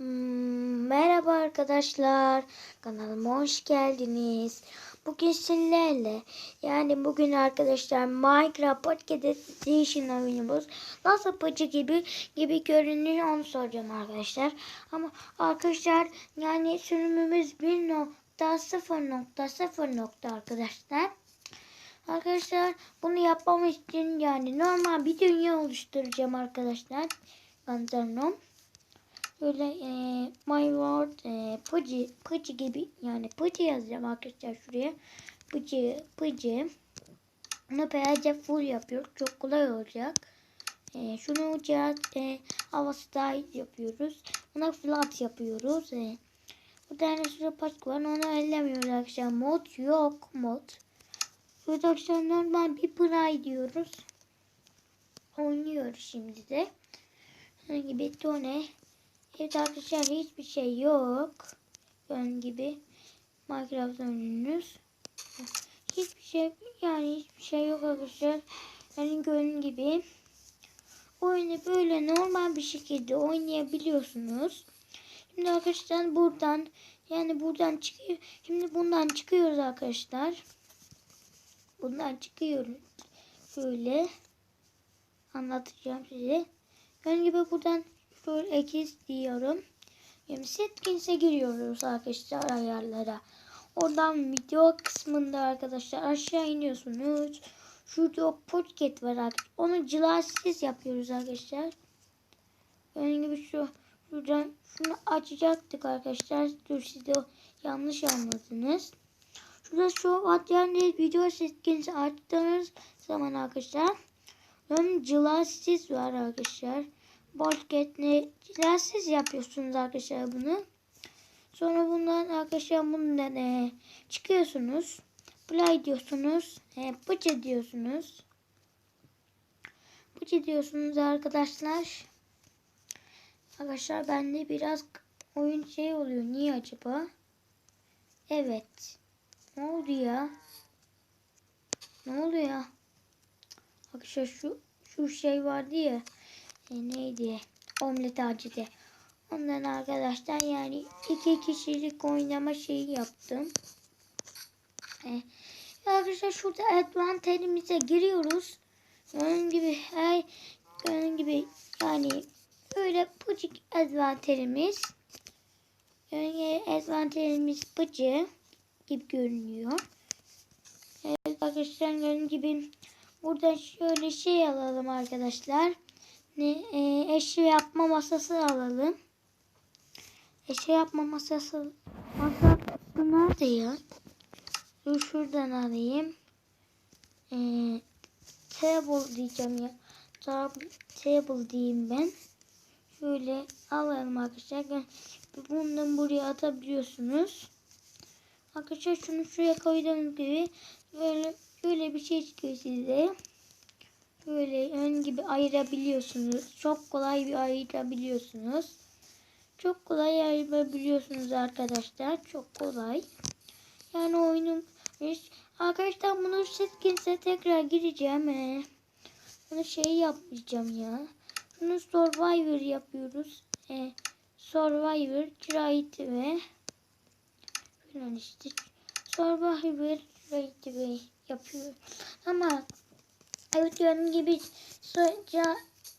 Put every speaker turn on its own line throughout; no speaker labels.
Hmm, Merhaba arkadaşlar. Kanalıma hoş geldiniz. Bugün sizlerle yani bugün arkadaşlar Minecraft Pocket Edition oyunumuz nasıl pıcı gibi gibi görünüyor onu soracağım arkadaşlar. Ama arkadaşlar yani sürümümüz 1.0.0 nokta arkadaşlar. Arkadaşlar bunu yapmam için yani normal bir dünya oluşturacağım arkadaşlar. Ganzernom. Böyle e, my world e, pıcı, pıcı gibi yani pıcı yazacağım arkadaşlar şuraya. Pıcı, pıcı. Bunu böylece full yapıyor. Çok kolay olacak. E, şunu uçağı e, havası dahil yapıyoruz. Buna flat yapıyoruz. E, bu tane sürü pask var. Onu ellemiyoruz arkadaşlar. Mod yok. Mod. Şurada arkadaşlar normal bir play diyoruz. Oynuyoruz şimdi de. Bunun gibi tone. Evet arkadaşlar hiçbir şey yok. Gördüğün gibi Minecraft oyununuz. Hiçbir şey yani hiçbir şey yok arkadaşlar. Yani gördüğün gibi oyunu böyle normal bir şekilde oynayabiliyorsunuz. Şimdi arkadaşlar buradan yani buradan çıkıyor. Şimdi bundan çıkıyoruz arkadaşlar. Bundan çıkıyoruz. Şöyle anlatacağım size. Gördüğün gibi buradan şöyle ekiz diyorum. Yani Setkins'e giriyoruz arkadaşlar ayarlara. Oradan video kısmında arkadaşlar aşağı iniyorsunuz. Şurada podcast var arkadaşlar. Onu cilarsız yapıyoruz arkadaşlar. Gördüğün gibi şu şuradan şunu açacaktık arkadaşlar. Dur siz de yanlış anladınız. Şurada şu atlayan video setkinizi açtığınız zaman arkadaşlar. Ön cilarsız var arkadaşlar. Bolket'le cilarsız yapıyorsunuz arkadaşlar bunu. Sonra bundan arkadaşlar bundan e, çıkıyorsunuz. Play diyorsunuz. E, bıcı diyorsunuz. Bıcı diyorsunuz arkadaşlar. Arkadaşlar bende biraz oyun şey oluyor. Niye acaba? Evet. Ne oldu ya? Ne oldu ya? Arkadaşlar şu şu şey vardı ya. Neydi? Omlet ağacı Ondan arkadaşlar yani iki kişilik oynama şeyi yaptım. E, arkadaşlar şurada advantajımıza giriyoruz. Gördüğün gibi her gördüğün gibi yani böyle pıcık advantajımız. Yani advantajımız pıcı gibi görünüyor. Evet arkadaşlar gördüğün gibi burada şöyle şey alalım arkadaşlar. E, eşya yapma masası alalım. Eşya yapma masası masası nerede ya? Dur şuradan alayım. E, table diyeceğim ya. Table, diyeyim ben. Şöyle alalım arkadaşlar. Bundan buraya atabiliyorsunuz. Arkadaşlar şunu şuraya koyduğum gibi böyle böyle bir şey çıkıyor size. Böyle gibi ayırabiliyorsunuz. Çok kolay bir ayırabiliyorsunuz. Çok kolay ayırabiliyorsunuz arkadaşlar. Çok kolay. Yani oyunun arkadaşlar bunu setkinse tekrar gireceğim. Ee, bunu şey yapmayacağım ya. Bunu Survivor yapıyoruz. Ee, Survivor, Trade ve falan Survivor, Trade ve yapıyor. Ama Evet gördüğün gibi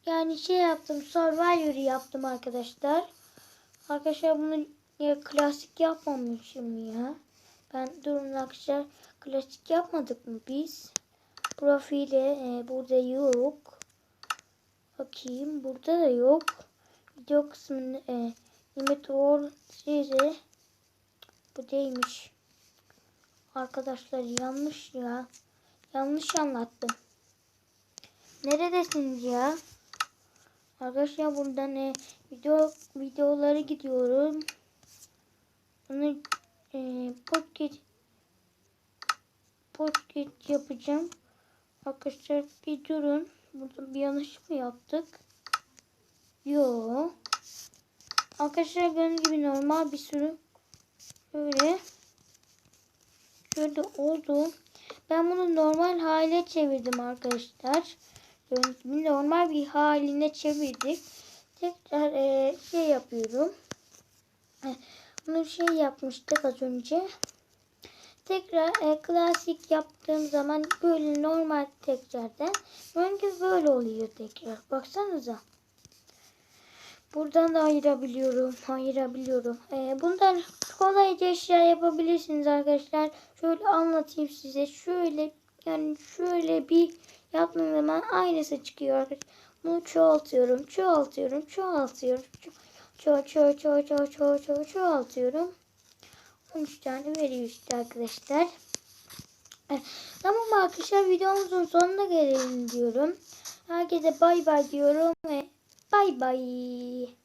yani şey yaptım. Survivor yaptım arkadaşlar. Arkadaşlar bunu ya, klasik yapmamışım ya. Ben durun arkadaşlar klasik yapmadık mı biz? Profile e, burada yok. Bakayım burada da yok. Video kısmında e, limit or size bu değilmiş. Arkadaşlar yanlış ya. Yanlış anlattım. Neredesiniz ya? Arkadaşlar buradan e, video videoları gidiyorum. Bunu e, podcast podcast yapacağım. Arkadaşlar bir durun. Burada bir yanlış mı yaptık? Yo. Arkadaşlar gördüğünüz gibi normal bir sürü böyle şöyle oldu. Ben bunu normal hale çevirdim arkadaşlar normal bir haline çevirdik. Tekrar e, şey yapıyorum. E, Bunu şey yapmıştık az önce. Tekrar e, klasik yaptığım zaman böyle normal tekrardan. Önce böyle oluyor tekrar. Baksanıza. Buradan da ayırabiliyorum. Ayırabiliyorum. E, bundan kolayca eşya yapabilirsiniz arkadaşlar. Şöyle anlatayım size. Şöyle yani şöyle bir yaptığım zaman aynısı çıkıyor arkadaşlar. Bunu çoğaltıyorum. Çoğaltıyorum. Çoğaltıyorum. Ço ço ço ço ço ço çoğaltıyorum. 13 tane veriyor işte arkadaşlar. E, Tamam arkadaşlar videomuzun sonuna gelelim diyorum. Herkese bay bay diyorum ve bay bay.